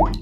What?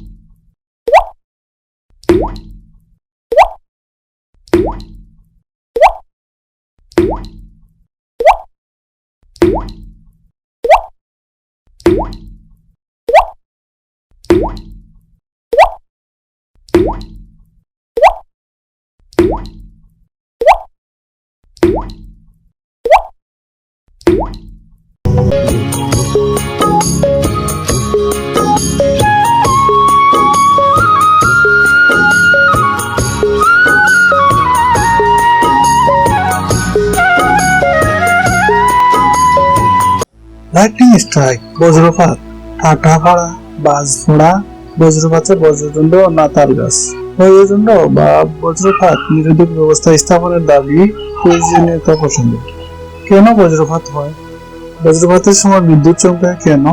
Lightning strike বজ্রপাত কাটা ফাড়া বাজ ফোড়া বজ্রপাতের বজ্রদণ্ড না তাল গাছ। বজ্রদণ্ড বা বজ্রপাত নিরোধক ব্যবস্থা স্থাপনের দাবি প্রয়োজনীয়তা প্রসঙ্গ কেন বজ্রপাত হয়? বজ্রপাতের সময় বিদ্যুৎ চমকায় কেন?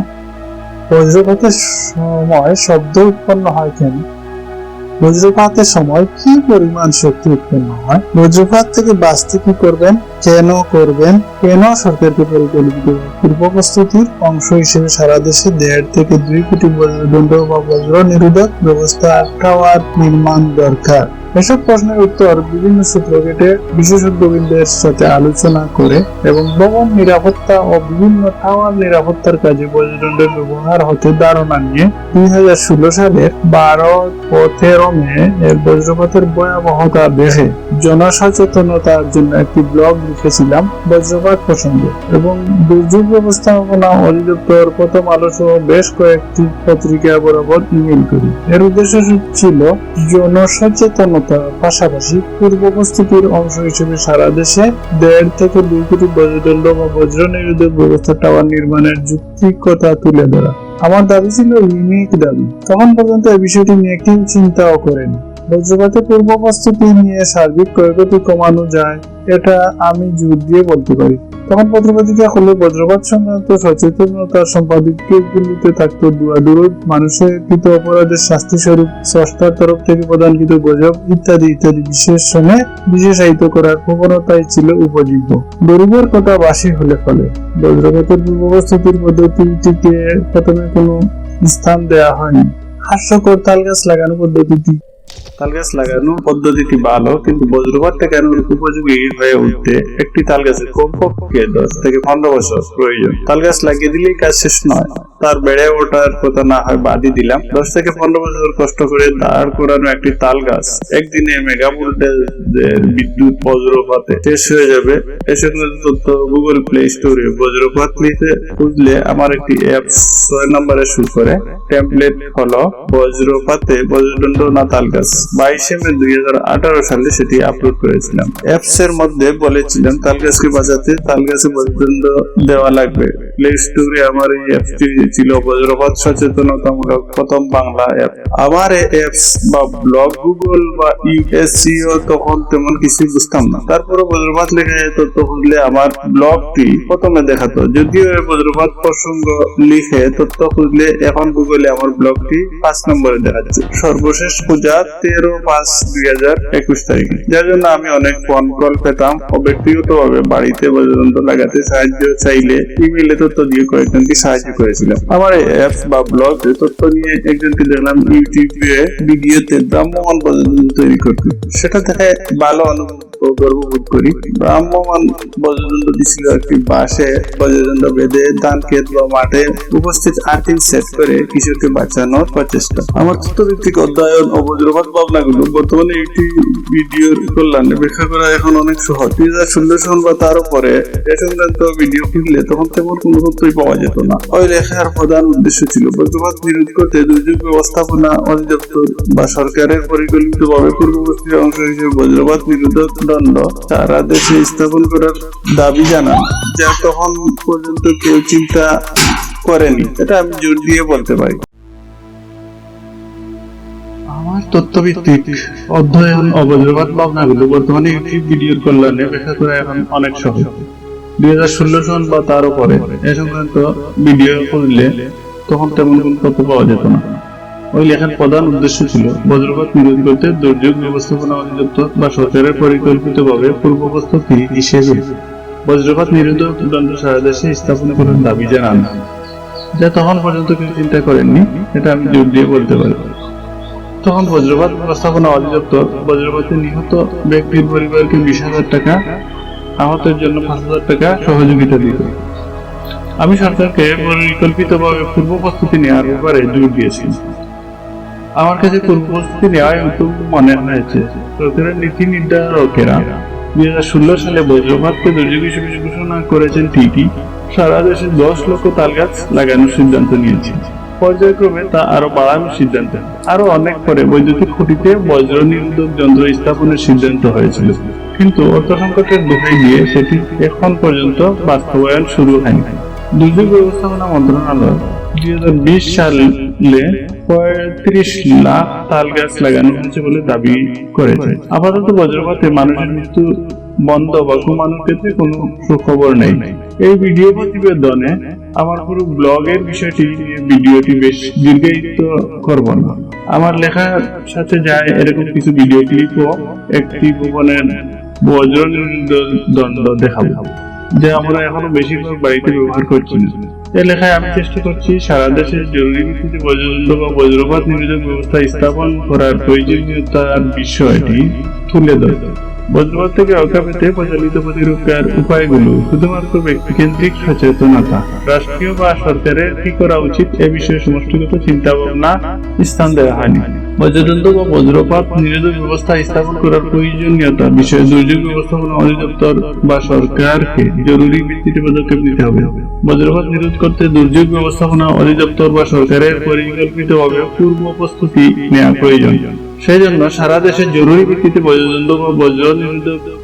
বজ্রপাতের সময় শব্দ উৎপন্ন হয় কেন? বজ্রপাতের সময় কি পরিমাণ শক্তি উৎপন্ন হয়? বজ্রপাত থেকে বাঁচতে কি করবেন? কেন করবেন? কেন সরকারকে পরিকল্পিত পূর্ব প্রস্তুতির অংশ হিসেবে সারা দেশে দেড় থেকে দুই কোটি বজ্রদণ্ড বা বজ্র নিরোধক ব্যবস্থা টাওয়ার নির্মাণ দরকার। এসব প্রশ্নের উত্তর বিভিন্ন সূত্র কেটে বিশেষজ্ঞবৃন্দের সাথে আলোচনা করে এবং ভবন নিরাপত্তা ও বিভিন্ন টাওয়ার নিরাপত্তার কাজে বজ্রদণ্ডের ব্যবহার হতে ধারণা নিয়ে দুই হাজার ষোলো সালের বারো ও তেরো মে এর বজ্রপাতের ভয়াবহতা দেখে জনসচেতনতার জন্য একটি ব্লগ লিখেছিলাম বজ্রপাত প্রসঙ্গে। এবং দুর্যোগ ব্যবস্থাপনা অধিদপ্তর প্রথম আলো সহ বেশ কয়েকটি পত্রিকা বরাবর ইমেল করি। এর উদ্দেশ্য ছিল জনসচেতনতার পাশাপাশি অংশ হিসেবে সারা দেশে দেড় থেকে দুই কোটি বজ্রদণ্ড বা বজ্র ব্যবস্থা টাওয়ার নির্মাণের যুক্তিকতা তুলে ধরা। আমার দাবি ছিল ইউনিক দাবি। তখন পর্যন্ত এই বিষয়টি নিয়ে কেউ চিন্তাও করেনি। বজ্রপাতের পূর্ব প্রস্তুতি নিয়ে সার্বিক ক্ষয়ক্ষতি কমানো যায়, এটা আমি জোর দিয়ে বলতে পারি। তখন পত্রপত্রিকা হলে বজ্রপাত সংক্রান্ত সচেতনতা সম্পাদকীয়গুলিতে থাকতো দুয়াদুরুদ মানুষের কৃত অপরাধের শাস্তি স্বরূপ স্রষ্টার তরফ থেকে প্রদানকৃত গজব ইত্যাদি ইত্যাদি বিশেষণে বিশেষায়িত করার প্রবণতাই ছিল উপযোগ্য। গরিবের কথা বাসি হলে ফলে বজ্রপাতের পূর্ব প্রস্তুতির পদ্ধতিটিকে প্রথমে কোনো স্থান দেওয়া হয়নি। হাস্যকর তাল গাছ লাগানো পদ্ধতিটি তাল গাছ লাগানো পদ্ধতিটি ভালো, কিন্তু উপযোগী হয়ে উঠতে একটি তাল গাছের কমপক্ষে দশ থেকে পনেরো বছর প্রয়োজন। তাল গাছ লাগিয়ে দিলেই কাজ শেষ নয়। তার বেড়ে ওঠার কথা না হয় বাদই দিলাম। দশ থেকে পনেরো বছর কষ্ট করে দাঁড় করানো একটি তাল গাছ। একদিনে মেগা বিদ্যুৎ বজ্রপাতে শেষ হয়ে যাবে। তথ্য গুগল প্লে স্টোরে বজ্রপাত নিতে খুঁজলে আমার একটি অ্যাপ ছয় নম্বরে শুরু করে। হলো বজ্রপাতে বজ্রদণ্ড না তাল গাছ। বাইশে মে দুই হাজার আঠারো সালে সেটি আপলোড করেছিলাম। অ্যাপস এর মধ্যে বলেছিলাম তাল গাছকে বাঁচাতে তাল দেওয়া লাগবে। প্লে স্টোরে আমার এই অ্যাপটি ছিল বজ্রপাত সচেতনতামূলক প্রথম বাংলা অ্যাপ আমার অ্যাপস বা ব্লগ গুগল বা ইউএসসিও তখন তেমন কিছু বুঝতাম না। তারপরে বজ্রপাত লেখা তথ্য খুঁজলে আমার ব্লগটি প্রথমে দেখাতো। যদিও বজ্রপাত প্রসঙ্গ লিখে তথ্য খুঁজলে এখন গুগলে আমার ব্লগটি পাঁচ নম্বরে দেখাচ্ছে। সর্বশেষ পূজা তেরো পাঁচ দুই হাজার একুশ তারিখে। যার জন্য আমি অনেক ফোন কল পেতাম ও ব্যক্তিগত ভাবে বাড়িতে বজ্রযন্ত্র লাগাতে সাহায্য চাইলে ইমেলে তথ্য দিয়ে কয়েকজনকে সাহায্য করেছিলাম। আমার অ্যাপস বা ব্লগ তথ্য নিয়ে একজনকে দেখলাম ইউটিউবে ভিডিওতে ভ্রাম্যমান বজ্রযন্ত্র তৈরি করতে। সেটা দেখে ভালো অনুভব গর্ববোধ করি। ভ্রাম্যমান বজ্রযন্ত্র দিছিল একটি বাসে বজ্রযন্ত্র বেঁধে ধান ক্ষেত বা মাঠে উপস্থিত আর্থিক সেট করে কৃষককে বাঁচানোর প্রচেষ্টা। আমার অধ্যয়ন ও বজ্রপাত ভাবনাগুলো। বর্তমানে একটি ভিডিওর কল্যাণে ব্যাখ্যা করা এখন অনেক সহজ। দুই হাজার ষোলো সাল বা তার উপরে এ সংক্রান্ত ভিডিও খুললে তখন তেমন কোনো তথ্যই পাওয়া যেত না। ওই লেখার প্রধান উদ্দেশ্য ছিল বজ্রপাত বিরোধ করতে দুর্যোগ ব্যবস্থাপনা অধিদপ্তর বা সরকারের পরিকল্পিতভাবে পূর্ববর্তী অংশ হিসেবে বজ্রপাত বিরোধক দণ্ড সারা দেশে স্থাপন করার দাবি জানান, যা তখন পর্যন্ত কেউ চিন্তা করেনি। এটা আমি জোর দিয়ে বলতে পারি। আমার তথ্যভিত্তিক অধ্যয়ন ভাবনাগুলো বর্তমানে একটি ভিডিওর কল্যাণে করা এখন অনেক সহজ। দুই হাজার ষোলো সন বা তার উপরে এ সংক্রান্ত ভিডিও খুঁজলে তখন তেমন কোনো তথ্য পাওয়া যেত না। ওই লেখার প্রধান উদ্দেশ্য ছিল বজ্রপাত নিরোধ করতে দুর্যোগ ব্যবস্থাপনা অধিদপ্তর বা সরকারের পরিকল্পিতভাবে হিসেবে বজ্রপাত নিরোধক সারা দেশে স্থাপন করার দাবি জানান। যা তখন পর্যন্ত কেউ চিন্তা করেননি, এটা আমি জোর দিয়ে বলতে পারি তখন বজ্রপাত ব্যবস্থাপনা অধিদপ্তর বজ্রপাতে নিহত ব্যক্তির পরিবারকে বিশ হাজার টাকা আহতের জন্য পাঁচ হাজার টাকা সহযোগিতা দিত আমি সরকারকে পরিকল্পিতভাবে পূর্ব প্রস্তুতি নেওয়ার ব্যাপারে জোর দিয়েছি। আমার কাছে পূর্ব প্রস্তুতি নেওয়াই উত্তম মনে হয়েছে। সরকারের নীতি নির্ধারকেরা দুই হাজার ষোলো সালে বজ্রপাতকে দুর্যোগ হিসেবে ঘোষণা করেছেন ঠিকই। সারা দেশে দশ লক্ষ তাল গাছ লাগানোর সিদ্ধান্ত নিয়েছে। পর্যায়ক্রমে তা আরও বাড়ানোর সিদ্ধান্ত আরও অনেক পরে বৈদ্যুতিক খুঁটিতে বজ্র নিরোধক যন্ত্র স্থাপনের সিদ্ধান্ত হয়েছিল। কিন্তু অর্থ সংকটের দোহাই দিয়ে সেটি এখন পর্যন্ত বাস্তবায়ন শুরু হয়নি। দুর্যোগ ব্যবস্থাপনা মন্ত্রণালয় দুই হাজার বিশ সালে পঁয়ত্রিশ লাখ তাল গাছ লাগানো হয়েছে বলে দাবি করেছে। আপাতত বজ্রপাতে মানুষের মৃত্যু বন্ধ বা কমানোর ক্ষেত্রে কোনো সুখবর নেই। এই ভিডিও প্রতিবেদনে আমার পুরো ব্লগের বিষয়টি ভিডিওটি বেশ দীর্ঘায়িত করব না। আমার লেখার সাথে যায় এরকম কিছু ভিডিও ক্লিপও একটি ভবনের বজ্র দণ্ড দেখাবো, যা আমরা এখনও বেশিরভাগ বাড়িতে ব্যবহার করছি না। এই লেখায় আমি চেষ্টা করছি সারা দেশে জরুরি ভিত্তিতে বজ্রদণ্ড বা বজ্রপাত নিরোধক ব্যবস্থা স্থাপন করার প্রয়োজনীয়তার বিষয়টি তুলে ধরতে। বজ্রপাত থেকে পেতে প্রচলিত প্রতিরক্ষার উপায়গুলো শুধুমাত্র ব্যক্তিকেন্দ্রিক সচেতনতা, রাষ্ট্রীয় বা সরকারের কি করা উচিত এ বিষয়ে সমষ্টিগত চিন্তা ভাবনা স্থান দেওয়া হয়নি। বজ্রদণ্ড বা বজ্রপাত নিরোধক ব্যবস্থা স্থাপন করার প্রয়োজনীয়তা বিষয়ে দুর্যোগ ব্যবস্থাপনা অধিদপ্তর বা সরকারকে জরুরি ভিত্তিতে পদক্ষেপ নিতে হবে। বজ্রপাত নিরোধ করতে দুর্যোগ ব্যবস্থাপনা অধিদপ্তর বা সরকারের পরিকল্পিতভাবে পূর্ব প্রস্তুতি নেওয়া প্রয়োজন। সেই জন্য সারা দেশে জরুরি ভিত্তিতে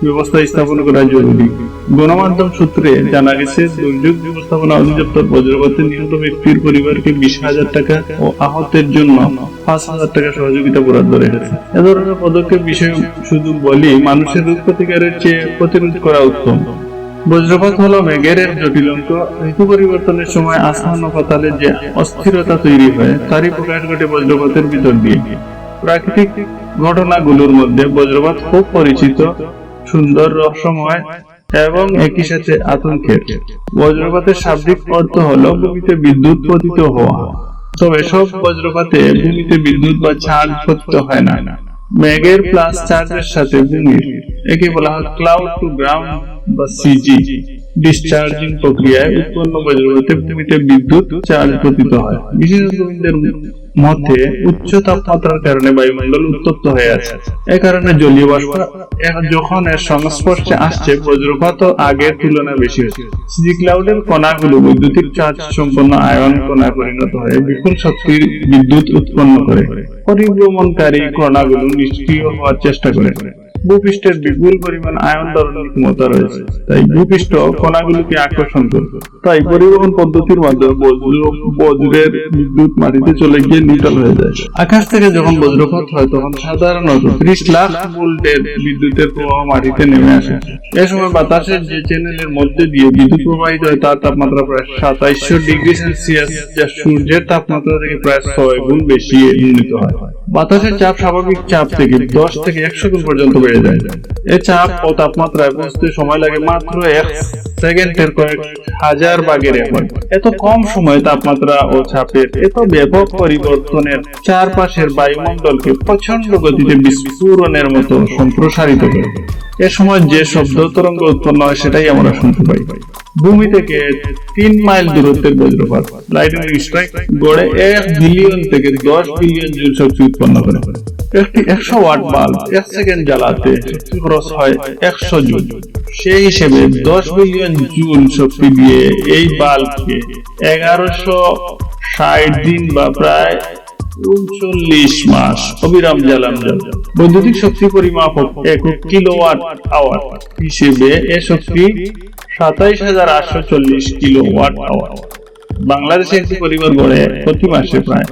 ব্যবস্থা স্থাপন করা জরুরি। গণমাধ্যম সূত্রে জানা গেছে, দুর্যোগ ব্যবস্থাপনা অধিদপ্তর বজ্রপাতে নিহত ব্যক্তির পরিবারকে বিশ হাজার টাকা ও আহতের জন্য পাঁচ হাজার টাকা সহযোগিতা বরাদ্দ রেখেছে এ ধরনের পদক্ষেপ বিষয়ে শুধু বলি, মানুষের রোগ প্রতিকারের চেয়ে প্রতিরোধ করা উত্তম। বজ্রপাত হলো মেঘের এক জটিল অঙ্ক ঋতু পরিবর্তনের সময় আসমান ও পাতালে যে অস্থিরতা তৈরি হয়, তারই প্রকাশ ঘটে বজ্রপাতের ভিতর দিয়ে। প্রাকৃতিক ঘটনাগুলোর মধ্যে বজ্রপাত খুব পরিচিত, সুন্দর রহস্যময় এবং একই সাথে আতঙ্কের। বজ্রপাতের শাব্দিক অর্থ হলো ভূমিতে বিদ্যুৎ পতিত হওয়া। তবে সব বজ্রপাতে ভূমিতে বিদ্যুৎ বা চার্জ পতিত হয় না। মেঘের প্লাস চার্জের সাথে ভূমির, একে বলা হয় ক্লাউড টু গ্রাউন্ড বা সিজি ডিসচার্জিং প্রক্রিয়ায় উৎপন্ন বজ্রপাতে ভূমিতে বিদ্যুৎ, চার্জ পতিত হয়। বিশেষজ্ঞদের মতে উচ্চ তাপমাত্রার কারণে বায়ুমণ্ডল উত্তপ্ত হয়ে আছে। এ কারণে জলীয় বাষ্প যখন এর সংস্পর্শে আসছে, বজ্রপাত আগের তুলনায় বেশি হচ্ছে। সিজি ক্লাউডের কণাগুলো বৈদ্যুতিক চার্জ সম্পন্ন আয়ন কণায় পরিণত হয়ে, বিপুল শক্তির বিদ্যুৎ উৎপন্ন করে। পরিভ্রমণকারী কণাগুলো নিষ্ক্রিয় হওয়ার চেষ্টা করে। ভূপৃষ্ঠের বিপুল পরিমাণ আয়ন ধারণের ক্ষমতা রয়েছে। তাই ভূপৃষ্ঠ কণাগুলোকে আকর্ষণ করবে তাই পরিবহন পদ্ধতির মাধ্যমে বজ্র, বজ্রের বিদ্যুৎ মাটিতে চলে গিয়ে নিউট্রাল হয়ে যায়। আকাশ থেকে যখন বজ্রপাত হয়, তখন সাধারণত ত্রিশ লাখ ভোল্টের বিদ্যুতের প্রবাহ মাটিতে নেমে আসে। এ সময় বাতাসের যে চ্যানেলের মধ্যে দিয়ে বিদ্যুৎ প্রবাহিত হয়, তার তাপমাত্রা প্রায় সাতাইশশো ডিগ্রি সেলসিয়াস, যা সূর্যের তাপমাত্রা থেকে প্রায় ছয় গুণ বেশি উন্নীত হয়। বাতাসের চাপ স্বাভাবিক চাপ থেকে দশ থেকে একশো গুণ পর্যন্ত বেড়ে যায়। এ চাপ ও তাপমাত্রায় পৌঁছতে সময় লাগে মাত্র এক সেকেন্ডের কয়েক হাজার ভাগের একবার। এত কম সময়ে তাপমাত্রা ও চাপের এত ব্যাপক পরিবর্তনের চারপাশের বায়ুমণ্ডলকে প্রচণ্ড গতিতে বিস্ফোরণের মতো সম্প্রসারিত করে। এ সময় যে শব্দ তরঙ্গ উৎপন্ন হয় সেটাই আমরা শুনতে পাই। ভূমি থেকে তিন মাইল দূরত্বের বজ্রপাত। লাইটনিং স্ট্রাইক গড়ে এক বিলিয়ন থেকে দশ বিলিয়ন জুল শক্তি উৎপন্ন করে। একটি একশো ওয়াট বাল্ব এক সেকেন্ড জ্বালাতে খরচ হয় একশো জুল সেই হিসেবে দশ বিলিয়ন জুল শক্তি দিয়ে এই বাল্বকে এগারোশো ষাট দিন বা প্রায় উনচল্লিশ মাস। অবিরাম জ্বালান। বৈদ্যুতিক শক্তি পরিমাপ একক কিলোওয়াট আওয়ার হিসেবে এ শক্তি সাতাইশ হাজার আটশো চল্লিশ কিলোওয়াট আওয়ার বাংলাদেশে একটি পরিবার গড়ে প্রতি মাসে প্রায়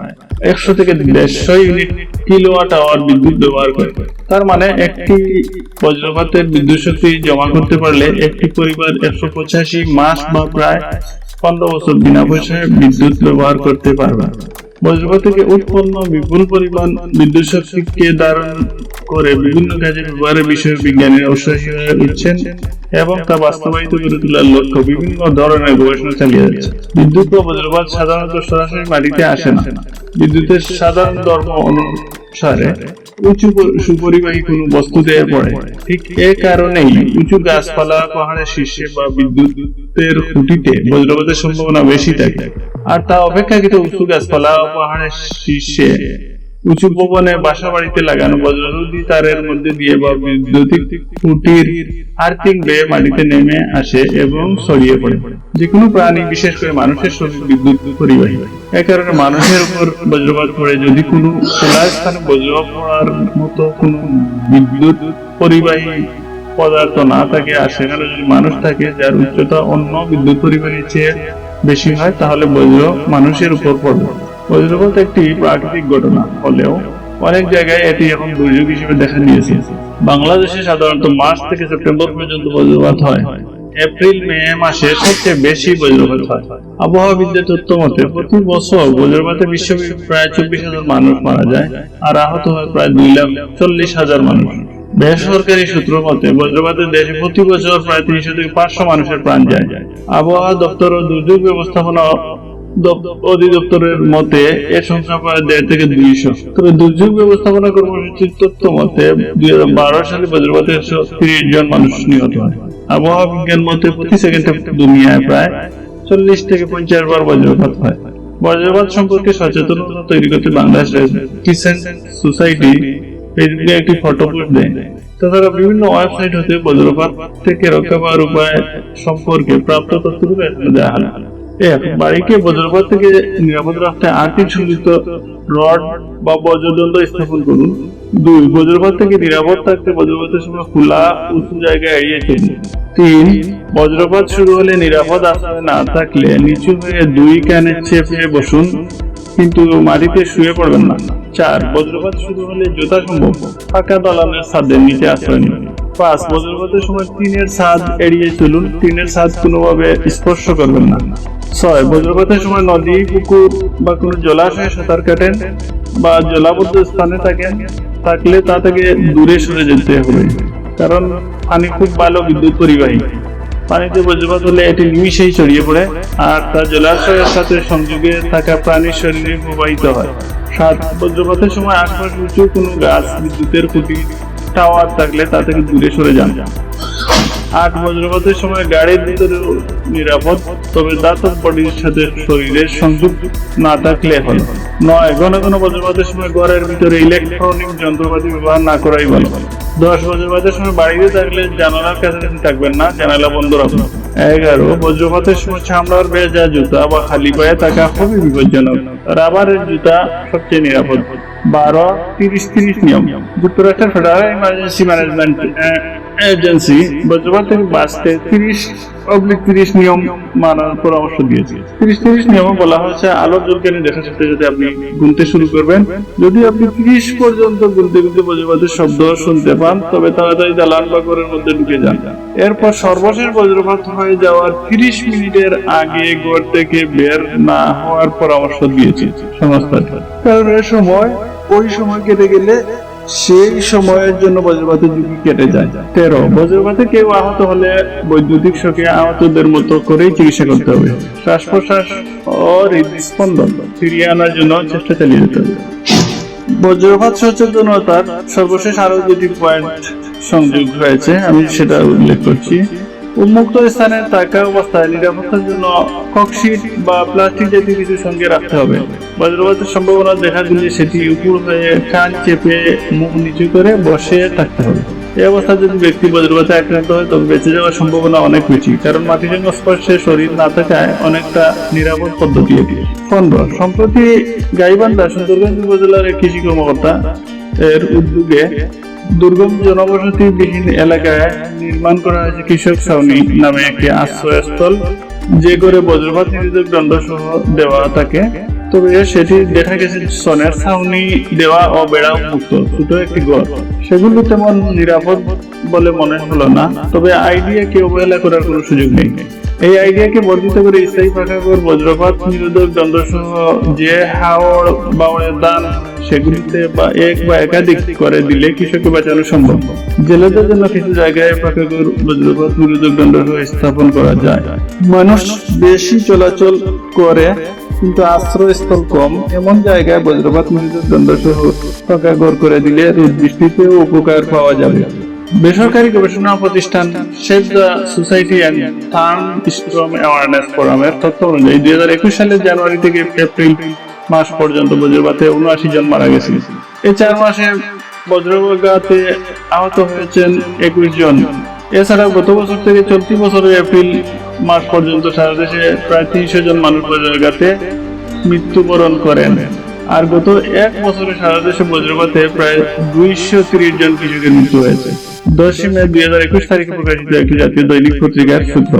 একশো থেকে দেড়শো ইউনিট কিলোওয়াট আওয়ার বিদ্যুৎ ব্যবহার করে। তার মানে একটি বজ্রপাতের বিদ্যুৎ শক্তি জমা করতে পারলে একটি পরিবার একশো পঁচাশি মাস বা প্রায় পনেরো বছর বিনা পয়সায় বিদ্যুৎ ব্যবহার করতে পারবে। বজ্রপাত থেকে উৎপন্ন বিপুল পরিমাণ বিদ্যুৎ শক্তিকে ধারণ করে বিভিন্ন কাজে ব্যবহারের বিষয়ে বিজ্ঞানীরা উৎসাহী হয়ে উঠছেন এবং তা বাস্তবায়িত করে তোলার লক্ষ্য বিভিন্ন ধরনের গবেষণা চালিয়ে যাচ্ছে। বিদ্যুৎ ও বজ্রপাত সাধারণত সরাসরি মাটিতে আসে না। বিদ্যুতের সাধারণ ধর্ম অনুসারে উঁচু সুপরিবাহী কোনো বস্তুতে পড়ে। ঠিক এ কারণেই উঁচু গাছপালা, পাহাড়ের শীর্ষে বা বিদ্যুতের খুঁটিতে বজ্রপাতের সম্ভাবনা বেশি থাকে। আর তা অপেক্ষাকৃত উঁচু গাছপালা, পাহাড়ের শীর্ষে উঁচু ভবনে বাসা বাড়িতে লাগানো বজ্ররোধী তারের মধ্যে দিয়ে বা বৈদ্যুতিক খুঁটির আর্থিং বেয়ে মাটিতে নেমে আসে এবং ছড়িয়ে পড়ে। যে কোনো প্রাণী, বিশেষ করে মানুষের শরীর বিদ্যুৎ পরিবাহী। এ কারণে মানুষের উপর বজ্রপাত পড়ে যদি কোনো খোলা স্থানে বজ্রপাত পড়ার মতো কোনো বিদ্যুৎ পরিবাহী পদার্থ না থাকে, আর সেখানে যদি মানুষ থাকে যার উচ্চতা অন্য বিদ্যুৎ পরিবাহীর চেয়ে বেশি হয়, তাহলে বজ্র মানুষের উপর পড়বে। বজ্রপাত একটি প্রাকৃতিক ঘটনা হলেও অনেক জায়গায় এটি এখন দুর্যোগ হিসেবে দেখা দিয়েছে। বাংলাদেশে সাধারণত মার্চ থেকে সেপ্টেম্বর পর্যন্ত বজ্রপাত হয়। এপ্রিল, মে মাসে সবচেয়ে বেশি বজ্রপাত হয়। আবহাওয়াবিদদের তথ্য মতে, প্রতি বছর বজ্রপাতে বিশ্বব্যাপী প্রায় চব্বিশ হাজার মানুষ মারা যায় আর আহত হয় প্রায় দুই লাখ চল্লিশ হাজার মানুষ। বেসরকারি সূত্র মতে বজ্রপাতে দেশে প্রতি বছর প্রায় তিনশো থেকে পাঁচশো মানুষের প্রাণ যায়। আবহাওয়া দপ্তর ও দুর্যোগ ব্যবস্থাপনা অধিদপ্তরের মতে এর সংখ্যা প্রায় দেড় থেকে দুইশো তবে দুর্যোগ ব্যবস্থাপনা কর্মসূচির তথ্য মতে, দুই হাজার বারো সালে বজ্রপাতে একশো তিরিশ জন মানুষ নিহত হয়। আবহাওয়া বিজ্ঞান মতে, প্রতি সেকেন্ডে দুনিয়ায় প্রায় চল্লিশ থেকে পঞ্চাশ বার বজ্রপাত হয়। বজ্রপাত সম্পর্কে সচেতনতা তৈরি করতে বাংলাদেশ কিষান সোসাইটি ফেসবুকে একটি ফটো পোস্ট দেয়। তাছাড়া বিভিন্ন ওয়েবসাইট হতে বজ্রপাত থেকে রক্ষা পাওয়ার উপায় সম্পর্কে প্রাপ্ত তথ্যগুলো দেওয়া হয় এক বাড়িকে বজ্রপাত থেকে নিরাপদ রাখতে আর্থিক সংযুক্ত রড বা বজ্রদণ্ড স্থাপন করুন। দুই, বজ্রপাত থেকে নিরাপদ থাকতে বজ্রপাতের সময় খোলা, উঁচু জায়গায় এড়িয়ে চলুন। তিন, বজ্রপাত শুরু হলে নিরাপদ আশ্রয় না থাকলে নিচু হয়ে দুই কানে চেপে বসুন, কিন্তু মাটিতে শুয়ে পড়বেন না। চার, বজ্রপাত শুরু হলে যথাসম্ভব ফাঁকা দলানের ছাদের নিচে আশ্রয় নিন। পাঁচ, বজ্রপাতের সময় টিনের ছাদ এড়িয়ে চলুন। টিনের ছাদ কোনোভাবে স্পর্শ করবেন না। ছয় বজ্রপাতের সময় নদী, পুকুর বা কোনো জলাশয়ে সাঁতার কাটেন বা জলাবদ্ধ স্থানে থাকেন, থাকলে তা থেকে দূরে সরে যেতে হবে। কারণ পানি খুব ভালো বিদ্যুৎ পরিবাহী। পানিতে বজ্রপাত হলে এটি নিমিশেই ছড়িয়ে পড়ে আর তা জলাশয়ের সাথে সংযোগে থাকা প্রাণীর শরীরে প্রবাহিত হয়। সাত বজ্রপাতের সময় আশপাশ উঁচু কোনো গাছ বিদ্যুতের খুঁটি টাওয়ার থাকলে তা থেকে দূরে সরে যান। আট বজ্রপাতের সময় গাড়ির ভিতরে নিরাপদ, তবে দাঁতক বডির সাথে শরীরের সংযোগ না থাকলে হল। নয়, ঘন ঘন বজ্রপাতের সময় ঘরের ভিতরে ইলেকট্রনিক যন্ত্রপাতি ব্যবহার না করাই ভালো। দশ বজ্রপাতের সময় বাড়িতে থাকলে জানালার কাছাকাছি থাকবেন না, জানালা বন্ধ রাখুন। এগারো, বজ্রপাতের সময় চামড়ার বেজা জুতা বা খালি পায়ে থাকা খুবই বিপজ্জনক। রাবারের জুতা সবচেয়ে নিরাপদ। বারো, তিরিশ তিরিশ নিয়ম। যুক্তরাষ্ট্রের ফেডারেল ইমার্জেন্সি ম্যানেজমেন্ট এজেন্সি বজ্রপাত থেকে বাঁচতে তিরিশ অবলিক তিরিশ নিয়ম মানার পরামর্শ দিয়েছে। তিরিশ তিরিশ নিয়মে বলা হয়েছে আলোর জলকানি দেখা সাথে আপনি গুনতে শুরু করবেন। যদি আপনি তিরিশ পর্যন্ত গুনতে গুনতে বজ্রপাতের শব্দ শুনতে পান তবে তাড়াতাড়ি দালান বা ঘরের মধ্যে ঢুকে যান। এরপর সর্বশেষ বজ্রপাত হয়ে যাওয়ার তিরিশ মিনিটের আগে ঘর থেকে বের না হওয়ার পরামর্শ দিয়েছে সংস্থাটি কারণ এ সময় ওই সময় কেটে গেলে সেই সময়ের জন্য বজ্রপাতের ঝুঁকি কেটে যায়। তেরো, বজ্রপাতে কেউ আহত হলে বৈদ্যুতিক শোকে আহতদের মতো করেই চিকিৎসা করতে হবে। শ্বাস প্রশ্বাস ও হৃদস্পন্দন ফিরিয়ে আনার জন্য চেষ্টা চালিয়ে যেতে হবে। বজ্রপাত সচেতনতার সর্বশেষ আরও দুটি পয়েন্ট সংযোগ হয়েছে আমি সেটা উল্লেখ করছি। উন্মুক্ত স্থানে থাকা অবস্থায় নিরাপত্তার জন্য ককশিট বা প্লাস্টিক জাতীয় কিছু সঙ্গে রাখতে হবে। বজ্রপাতের সম্ভাবনা দেখা দিলে সেটি উপর হয়ে কান চেপে মুখ নিচু করে বসে থাকতে হবে। এই অবস্থায় যদি ব্যক্তি বজ্রপাতে আক্রান্ত হয়, তবে বেঁচে যাওয়ার সম্ভাবনা অনেক বেশি, কারণ মাটির সংস্পর্শে শরীর না থাকায় অনেকটা নিরাপদ পদ্ধতি এটি। পনেরো সম্প্রতি গাইবান্ধা সুন্দরগঞ্জ উপজেলার কৃষি কর্মকর্তা এর উদ্যোগে দুর্গম জনবসতিবিহীন এলাকায় নির্মাণ করা হয়েছে কৃষক ছাউনি নামে একটি আশ্রয়স্থল। যে করে বজ্রপাত নিরোধক দণ্ড সহ দেওয়া থাকে। তবে সেটি দেখা গেছে সনের ছাউনি দেওয়া ও বেড়া মুক্ত ছোট একটি ঘর। সেগুলো তেমন নিরাপদ বলে মনে হলো না। তবে আইডিয়াকে অবহেলা করার কোনো সুযোগ নেই। এই আইডিয়াকে বর্ধিত করে স্থায়ী পাঠাগর বজ্রপাত নিরোধক যন্ত্র যে হাওড় বাওড়ের দান সেগুলিতে বা এক বা একাধিক করে দিলে কৃষককে বাঁচানো সম্ভব। জেলেদের জন্য কিছু জায়গায় পাকাগর বজ্রপাত নিরোধক যন্ত্র স্থাপন করা যায়। মানুষ বেশি চলাচল করে, কিন্তু আশ্রয়স্থল কম। এমন জায়গায় বজ্রপাত নিরোধক যন্ত্র সহ পাকাগর করে দিলে রোদ বৃষ্টিতেও উপকার পাওয়া যাবে। বেসরকারি গবেষণা প্রতিষ্ঠান save the society and thunderstorm awareness ফোরামের তথ্য অনুযায়ী দুই হাজার একুশ সালের জানুয়ারি থেকে এপ্রিল মাস পর্যন্ত বজ্রপাতে উনআশি জন মারা গেছে এই চার মাসে বজ্রপাতে আহত হয়েছেন একুশ জন। এছাড়া গত বছর থেকে চলতি বছরের এপ্রিল মাস পর্যন্ত সারা দেশে প্রায় তিনশো জন মানুষ বজ্রপাতে মৃত্যুবরণ করেন। আর গত এক বছরে সারা দেশে বজ্রপাতে প্রায় দুইশো জন কৃষকের মৃত্যু হয়েছে। দশই মে দুই হাজার একুশ তারিখে প্রকাশিত একটি জাতীয় দৈনিক পত্রিকার সূত্র।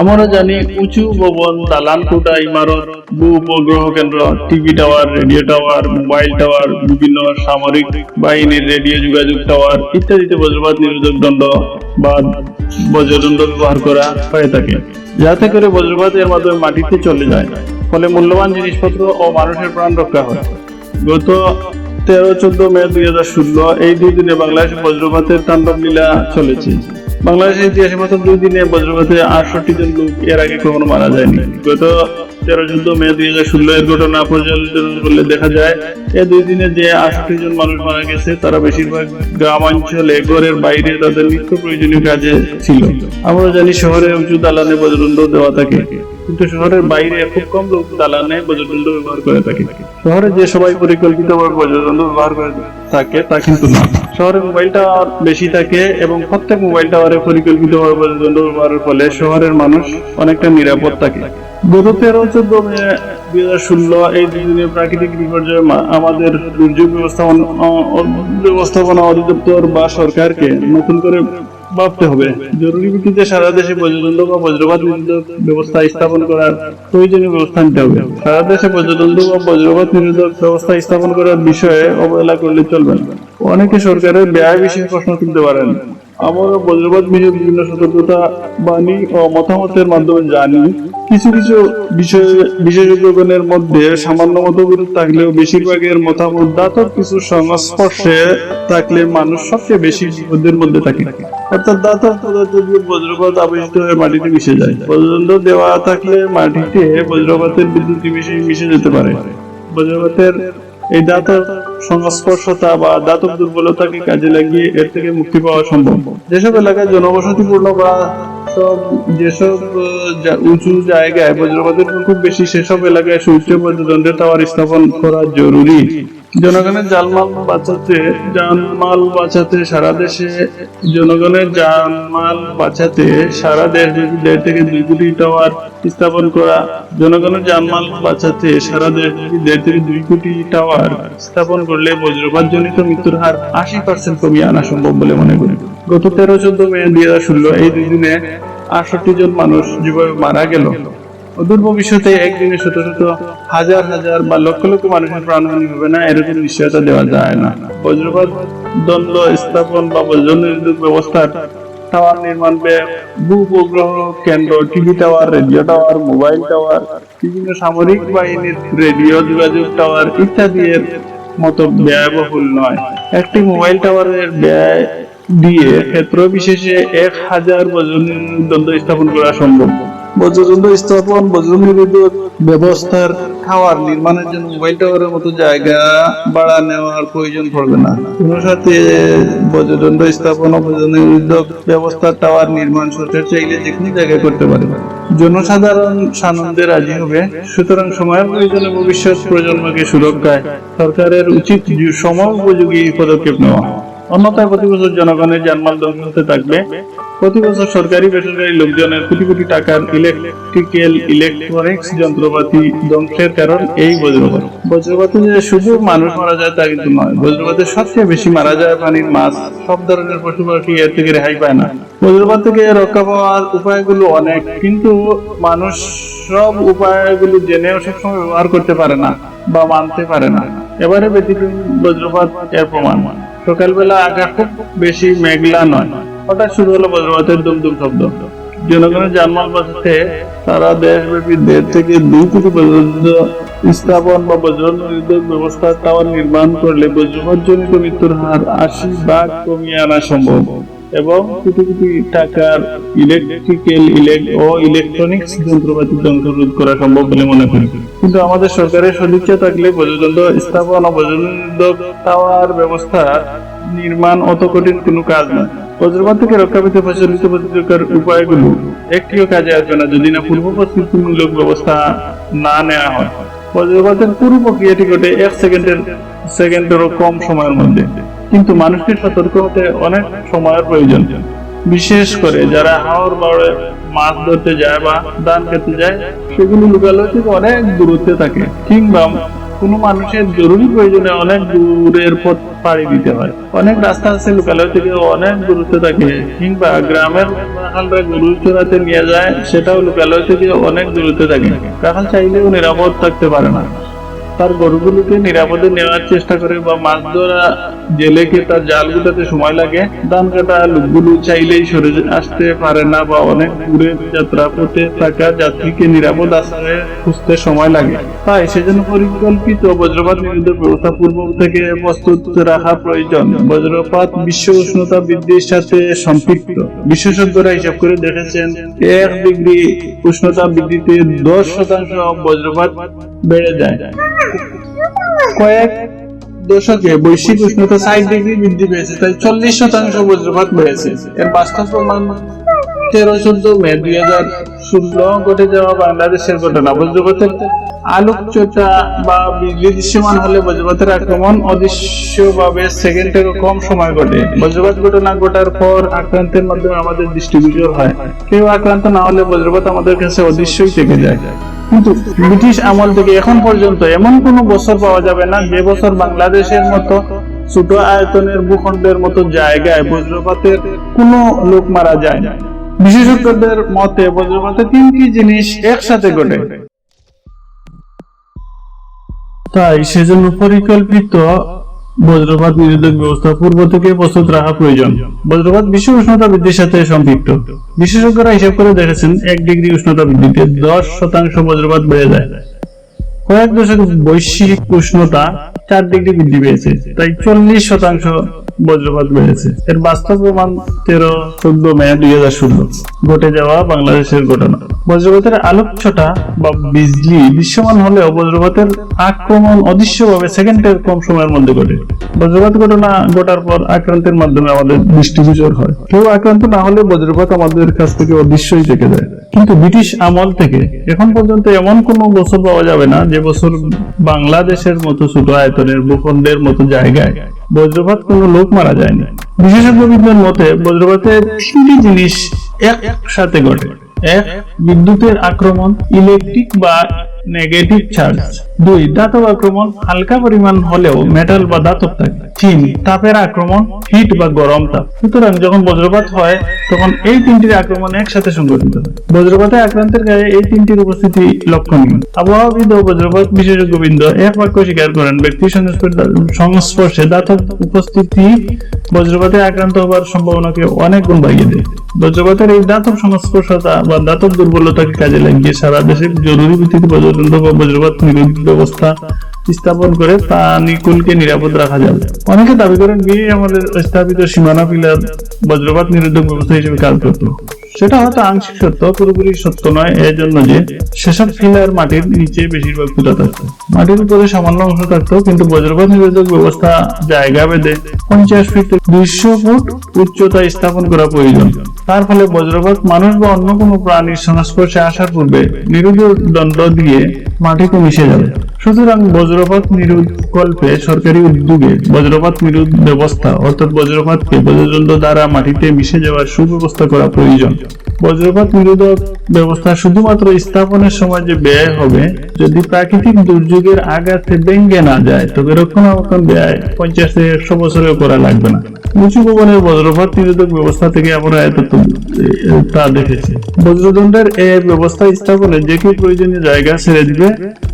আমরা জানি উঁচু ভবন, দালান কোটা ইমারত, ভূ উপগ্রহ কেন্দ্র, TV tower, radio tower, mobile tower, বিভিন্ন সামরিক বাহিনীর রেডিও যোগাযোগ টাওয়ার ইত্যাদিতে বজ্রপাত নিরোধক দণ্ড বা বজ্রদণ্ড ব্যবহার করা হয়ে থাকে যাতে করে বজ্রপাত এর মাধ্যমে মাটিতে চলে যায়, ফলে মূল্যবান জিনিসপত্র ও মানুষের প্রাণ রক্ষা হয় গত তেরো, চোদ্দ মে দুই হাজার ষোলো, এই দুই দিনে বাংলাদেশে বজ্রপাতের তাণ্ডব লীলা চলেছে। বাংলাদেশের ইতিহাসে মাত্র দুই দিনে বজ্রপাতে আটষট্টি জন লোক এর আগে কখনো মারা যায়নি। গত তেরো, চোদ্দ মে দুই হাজার ষোলো এর ঘটনা পর্যালোচনা করলে দেখা যায় এই দুই দিনে যে আটষট্টি জন মানুষ মারা গেছে, তারা বেশিরভাগ গ্রামাঞ্চলে, ঘরের বাইরে তাদের নিত্য প্রয়োজনীয় কাজে ছিল। আমরা জানি শহরে উঁচু দালানে বজ্রদণ্ড দেওয়া থাকে। কিন্তু শহরের বাইরে খুব কম লোক দালানে ব্যবহার করে থাকে। শহরে যে সবাই ব্যবহার করে থাকে, তা কিন্তু না। শহরে মোবাইল টাওয়ার বেশি থাকে এবং প্রত্যেক মোবাইল টাওয়ারে ব্যবহারের ফলে শহরের মানুষ অনেকটা নিরাপদ থাকে। গত তেরো, চোদ্দ মে দুই হাজার ষোলো এই দুদিনে প্রাকৃতিক বিপর্যয়ে আমাদের দুর্যোগ ব্যবস্থাপনা ব্যবস্থাপনা অধিদপ্তর বা সরকারকে নতুন করে ভাবতে হবে। জরুরি ভিত্তিতে সারা দেশে পর্যটন বা বজ্রপাত নিরোধক ব্যবস্থা স্থাপন করার প্রয়োজনীয় ব্যবস্থা নিতে হবে। সারা দেশে পর্যটন বা বজ্রপাত নিরোধক ব্যবস্থা স্থাপন করার বিষয়ে অবহেলা করলে চলবে না। অনেকে সরকারের ব্যয় বিষয়ে প্রশ্ন তুলতে পারেন। আমরা বজ্রপাত বিষয়ে বিভিন্ন সতর্কতা বাণী ও মতামতের মাধ্যমে জানি। কিছু কিছু বিষয় বিশেষজ্ঞগণের মধ্যে সামান্য মতবিরোধ থাকলেও বেশিরভাগের মতামত দাতব কিছু সংস্পর্শে থাকলে মানুষ সবচেয়ে বেশি বিপদের মধ্যে থাকে। অর্থাৎ দাতব পদার্থ দিয়ে বজ্রপাত আবেশিত হয়ে মাটিতে মিশে যায়। বজ্রদণ্ড দেওয়া থাকলে মাটিতে বজ্রপাতের বিদ্যুৎ মিশে মিশে যেতে পারে। বজ্রপাতের এই দাতব সংস্পর্শতা বা দাতব দুর্বলতাকে কাজে লাগিয়ে এর থেকে মুক্তি পাওয়া সম্ভব। যেসব এলাকায় জনবসতিপূর্ণ বা সব যেসব উঁচু জায়গায় বজ্রপাতের খুব বেশি সেসব এলাকায় সূর্য বজ্রদণ্ডের টাওয়ার স্থাপন করা জরুরি। জনগণের জানমাল বাঁচাতে জানমাল বাঁচাতে সারা দেশে, জনগণের জানমাল বাঁচাতে সারা দেশ দেড় থেকে দুই কোটি টাওয়ার স্থাপন করা, জনগণের জানমাল বাঁচাতে সারা দেশ দেড় থেকে দুই কোটি টাওয়ার স্থাপন করলে বজ্রপাত জনিত মৃত্যুর হার আশি পার্সেন্ট কমিয়ে আনা সম্ভব বলে মনে করি। গত তেরো চোদ্দ মে দুই হাজার ষোলো, এই দুই দিনে আটষট্টি জন মানুষ যেভাবে মারা গেল। অদূর ভবিষ্যতে একদিনে শত শত হাজার হাজার বা লক্ষ লক্ষ মানুষের প্রাণহানি হবে না, এরকম নিশ্চয়তা দেওয়া যায় না। বজ্রপাত, দণ্ড স্থাপন বা বজ্র নিরোধক ব্যবস্থার টাওয়ার নির্মাণ ব্যয়, ভূ উপগ্রহ কেন্দ্র, TV tower, radio tower, mobile tower, বিভিন্ন সামরিক বাহিনীর রেডিও, যোগাযোগ টাওয়ার ইত্যাদি এর মতো ব্যয়বহুল নয়। একটি মোবাইল টাওয়ারের ব্যয় দিয়ে ক্ষেত্র বিশেষে এক হাজার দ্বন্দ্ব স্থাপন করা সম্ভব। বজ্রদণ্ড স্থাপন বজ্র নিরোধক ব্যবস্থার টাওয়ার নির্মাণের জন্য মোবাইল টাওয়ারের মতো জায়গা বাড়া নেওয়ার প্রয়োজন পড়বে না। কোনো সাথে বজ্রদণ্ড স্থাপন ব্যবস্থার টাওয়ার নির্মাণ সরকার চাইলে যে কোনো জায়গায় করতে পারে। জনসাধারণ সানন্দে রাজি হবে। সুতরাং সময়ের প্রয়োজনে ভবিষ্যৎ প্রজন্মকে সুরক্ষায় সরকারের উচিত সময় উপযোগী পদক্ষেপ নেওয়া। অন্যথায় প্রতি বছর জনগণের জানমাল ধ্বংস হতে থাকবে। প্রতি বছর সরকারি বেসরকারি লোকজনের কোটি কোটি টাকার ইলেকট্রিক্যাল ইলেকট্রনিক্স যন্ত্রপাতি ধ্বংসের কারণ এই বজ্রপাত। বজ্রপাতে যে শুধু মানুষ মারা যায় তা কিন্তু নয়। বজ্রপাতে সবচেয়ে বেশি মারা যায় পানির মাছ। সব ধরনের পশু পাখি এর থেকে রেহাই পায় না। বজ্রপাত থেকে রক্ষা পাওয়ার উপায়গুলো অনেক, কিন্তু মানুষ সব উপায়গুলো জেনেও সবসময় ব্যবহার করতে পারে না বা মানতে পারে না। এবারে ব্যতিক্রম বজ্রপাত এর প্রমাণ। সকালবেলা আকাশ খুব বেশি মেঘলা নয়। হঠাৎ শুরু হলো বজ্রপাতের দুমদুম শব্দ। জনগণের যানমাল বাঁচাতে তারা দেশব্যাপী দেড় থেকে দুই কোটি পর্যন্ত স্থাপন বা বজ্র ব্যবস্থা টাওয়ার নির্মাণ করলে বজ্রপাতজনিত মৃত্যুর হার আশি ভাগ কমিয়ে আনা সম্ভব। এবং কোটি কোটি টাকার ইলেকট্রিক্যাল ইলেক ও ইলেকট্রনিক্স যন্ত্রপাতি ধ্বংস রোধ করা সম্ভব বলে মনে করি। কিন্তু আমাদের সরকারের সদিচ্ছা থাকলে পর্যন্ত স্থাপন ও বজ্রনিরোধক টাওয়ার ব্যবস্থা নির্মাণ অত কঠিন কোনো কাজ না। বজ্রপাত থেকে রক্ষা পেতে প্রচলিত প্রতিরক্ষার উপায়গুলো একটিও কাজে আসবে না যদি না পূর্ব প্রস্তুতিমূলক ব্যবস্থা না নেওয়া হয়। বজ্রপাতের পুরো প্রক্রিয়াটি ঘটে এক সেকেন্ডের, সেকেন্ডেরও কম সময়ের মধ্যে। কিন্তু মানুষকে সতর্ক হতে অনেক সময়ের প্রয়োজন। বিশেষ করে যারা হাওর বাড়ে মাছ ধরতে যায় বা ধান খেতে যায়, সেগুলো লোকালয় থেকে অনেক দূরত্বে থাকে। কিংবা কোনো মানুষের জরুরি প্রয়োজনে অনেক দূরের পথ পাড়ি দিতে হয়। অনেক রাস্তা আছে লোকালয় থেকে অনেক দূরত্বে থাকে। কিংবা গ্রামের রাখালরা গরু চড়াতে নিয়ে যায়, সেটাও লোকালয় থেকে অনেক দূরত্বে থাকে। রাখাল চাইলেও নিরাপদ থাকতে পারে না। তার গরুগুলোকে নিরাপদে নেওয়ার চেষ্টা করে বা মাছ ধরা জেলেকে তার জাল গুটাতে সময় লাগে। ধান কাটা লোকগুলো চাইলেই সরে আসতে পারে না বা অনেক দূরের যাত্রা পথে থাকা যাত্রীকে নিরাপদ আশ্রয়ে খুঁজতে সময় লাগে। তাই সেজন্য পরিকল্পিত বজ্রপাত নিরোধক ব্যবস্থা পূর্ব থেকে প্রস্তুত রাখা প্রয়োজন। বজ্রপাত বিশ্ব উষ্ণতা বৃদ্ধির সাথে সম্পৃক্ত। বিশেষজ্ঞরা হিসাব করে দেখেছেন, এক ডিগ্রি উষ্ণতা বৃদ্ধিতে দশ শতাংশ বজ্রপাত বেড়ে যায়। কয়েক দশকে বৈশ্বিক উষ্ণতা ষাট ডিগ্রি বৃদ্ধি পেয়েছে, তাই চল্লিশ শতাংশ বজ্রপাত বেড়েছে। এর বাস্তব প্রমাণ তেরো চোদ্দ মে দুই হাজার ষোলো ঘটে যাওয়া বাংলাদেশের ঘটনা। বজ্রপাতের আলোকচটা বা বিজলি দৃশ্যমান হলে বজ্রপাতের আক্রমণ অদৃশ্যভাবে সেকেন্ডেরও কম সময় ঘটে। বজ্রপাত ঘটনা ঘটার পর আক্রান্তের মাধ্যমে আমাদের দৃষ্টিগোচর হয়। কেউ আক্রান্ত না হলে বজ্রপাত আমাদের কাছে অদৃশ্যই থেকে যায়। কিন্তু ব্রিটিশ আমল থেকে এখন পর্যন্ত এমন কোন বছর পাওয়া যাবে না যে বছর বাংলাদেশের মতো ছোট আয়তনের ভূখণ্ডের মতো জায়গায় বজ্রপাতের কোনো লোক মারা যায় না। বিশেষজ্ঞদের মতে, বজ্রপাতে তিনটি জিনিস একসাথে ঘটে। তাই সেজন্য পরিকল্পিত বজ্রপাত নিরোধক ব্যবস্থা পূর্ব থেকে প্রস্তুত রাখা প্রয়োজন। বজ্রপাত বিশ্ব উষ্ণতা বৃদ্ধির সাথে সম্পৃক্ত। বিশেষজ্ঞরা হিসাব করে দেখেছেন, এক ডিগ্রি উষ্ণতা বৃদ্ধিতে দশ শতাংশ বজ্রপাত বেড়ে যায়। কয়েক দশক বৈশ্বিক উষ্ণতা চার ডিগ্রি বৃদ্ধি পেয়েছে, তাই চল্লিশ শতাংশ বজ্রপাত বেড়েছে। এর বাস্তব প্রমাণ তেরো, চোদ্দ মে দুই হাজার ষোলো। ঘটে যাওয়া বাংলাদেশের ঘটনা। বজ্রপাতের আলোকছটা বা বিজলি দৃশ্যমান হলেও বজ্রপাতের আক্রমণ অদৃশ্যভাবে সেকেন্ডের কম সময়ের মধ্যে ঘটে। বজ্রপাত ঘটনা ঘটার পর আক্রান্তের মাধ্যমে আমাদের দৃষ্টিগোচর হয়। কেউ আক্রান্ত না হলে বজ্রপাত আমাদের কাছ থেকে অদৃশ্যই থেকে যায়। কিন্তু ব্রিটিশ আমল থেকে এখন পর্যন্ত এমন কোনো বছর পাওয়া যাবে না যে বছর বাংলাদেশের মতো ছোট আয়তনের ভূখণ্ডের মতো জায়গায় বজ্রপাত কোনো লোক মারা যায়নি। বিশেষজ্ঞবিদদের মতে, বজ্রপাতে তিনটি জিনিস একসাথে ঘটে। এক, বিদ্যুতের আক্রমণ, ইলেকট্রিক বা নেগেটিভ চার্জ দুই দাতব আক্রমণ হালকা পরিমাণ হলেও মেটাল বা দাতব থাকে। তিন, তাপের আক্রমণ হিট বা গরম তাপ। সুতরাং যখন বজ্রপাত হয়, তখন এই তিনটির আক্রমণ একসাথে সংঘটিত হয়। বজ্রপাতে আক্রান্তের গায়ে এই তিনটির উপস্থিতি লক্ষণীয়। আবহাওয়াবিদ ও বজ্রপাত বিশেষজ্ঞবৃন্দ এক বাক্য স্বীকার করেন ব্যক্তির সংস্পর্শে- দাতব উপস্থিতি বজ্রপাতে আক্রান্ত হওয়ার সম্ভাবনাকে অনেক গুণ বাড়িয়ে দেয়। বজ্রপাতের এই দাতব সংস্পর্শতা বা দাতব দুর্বলতাকে কাজে লাগিয়ে সারা দেশে জরুরি ভিত্তিতে বজ্রদণ্ড বা বজ্রপাত নিরোধ ব্যবস্থা স্থাপন করে প্রাণীকুলকে নিরাপদ রাখা যাবে। অনেকে দাবি করেন বিয়ে আমাদের স্থাপিত সীমানা পিলার বজ্রপাত নিরোধক ব্যবস্থা হিসেবে কাজ করতো সেটা হয়তো আংশিক সত্য, পুরোপুরি সত্য নয় এর জন্য যে সেসব ফিলার মাটির নিচে বেশিরভাগ পুঁতা থাকতো। মাটির উপরে সামান্য অংশ থাকতো, কিন্তু বজ্রপাত নিরোধক ব্যবস্থা জায়গা বেঁধে পঞ্চাশ ফিট দুইশো ফুট উচ্চতা স্থাপন করা প্রয়োজন। তার ফলে বজ্রপাত মানুষ বা অন্য কোনো প্রাণীর সংস্পর্শে আসার পূর্বে নিরোধক দণ্ড দিয়ে মাটিতে মিশে যাবে। সুতরাং বজ্রপাত নিরোধ কল্পে সরকারি উদ্যোগে বজ্রপাত নিরোধ ব্যবস্থা অর্থাৎ বজ্রপাতকে বজ্রদণ্ড দ্বারা মাটিতে মিশে যাওয়ার সুব্যবস্থা করা প্রয়োজন। বজ্রপাত নিরোধক ব্যবস্থা শুধুমাত্র স্থাপনের সময় যে ব্যয় হবে, যদি প্রাকৃতিক দুর্যোগের আঘাতে ভেঙ্গে না যায়, তবে রক্ষণাবেক্ষণ ব্যয় পঞ্চাশ থেকে একশো বছরেও করা লাগবে না। উঁচু ভবনের বজ্রপাত নিরোধক ব্যবস্থা থেকে আমরা এত তা দেখেছি। বজ্রদণ্ডের এই ব্যবস্থা স্থাপনে যে কেউ প্রয়োজনীয় জায়গা ছেড়ে দিবে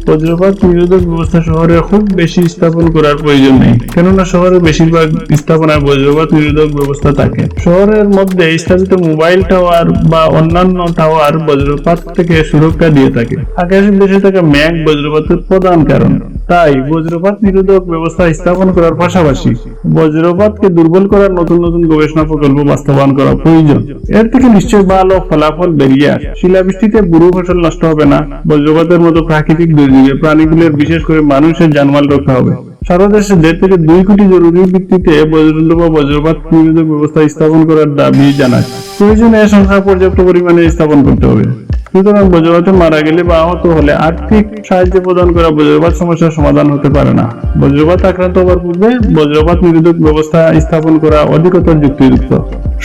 বজ্রপাত নিরোধক ব্যবস্থা শহরে খুব বেশি স্থাপন করার প্রয়োজন নেই। কেননা শহরে বেশিরভাগ স্থাপনায় বজ্রপাত নিরোধক ব্যবস্থা থাকে। শহরের মধ্যে স্থাপিত মোবাইল টাওয়ার বা অন্যান্য টাওয়ার বজ্রপাত থেকে সুরক্ষা দিয়ে থাকে। আকাশের দেশে থাকা ম্যাঘ বজ্রপাতের প্রধান কারণ। তাই বজ্রপাত নিরোধক ব্যবস্থা স্থাপন করার পাশাপাশি বজ্রপাতকে দুর্বল করার নতুন নতুন গবেষণা প্রকল্প বাস্তবায়ন করা প্রয়োজন। এর থেকে নিশ্চয়ই ভালো ফলাফল বেরিয়ে আসে। শিলাবৃষ্টিতে বুড়ো ফসল নষ্ট হবে না। বজ্রপাতের মতো প্রাকৃতিক দুর্যোগে প্রাণীগুলোর বিশেষ করে মানুষের জানমাল রক্ষা হবে। সারা দেশে দেড় থেকে দুই কোটি জরুরি ভিত্তিতে বজ্রদণ্ড বা বজ্রপাত নিরোধক ব্যবস্থা স্থাপন করার দাবি জানায়। প্রয়োজনে এ সংখ্যা পর্যাপ্ত পরিমাণে স্থাপন করতে হবে। সুতরাং বজ্রপাতে মারা গেলে বা আহত হলে আর্থিক সাহায্য প্রদান করা বজ্রপাত সমস্যার সমাধান হতে পারে না। বজ্রপাত আক্রান্ত হওয়ার পূর্বে বজ্রপাত নিরোধক ব্যবস্থা স্থাপন করা অধিকতর যুক্তিযুক্ত।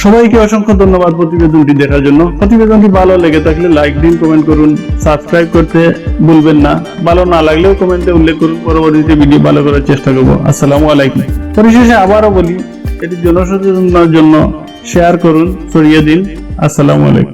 সবাইকে অসংখ্য ধন্যবাদ প্রতিবেদনটি দেখার জন্য। প্রতিবেদনটি ভালো লেগে থাকলে লাইক দিন, কমেন্ট করুন, সাবস্ক্রাইব করতে ভুলবেন না। ভালো না লাগলেও কমেন্টে উল্লেখ করুন। পরবর্তীতে ভিডিও ভালো করার চেষ্টা করব। আসসালামু আলাইকুম। পরিশেষে আবারও বলি, এটি জনসচেতনার জন্য শেয়ার করুন, ছড়িয়ে দিন। আসসালামু আলাইকুম।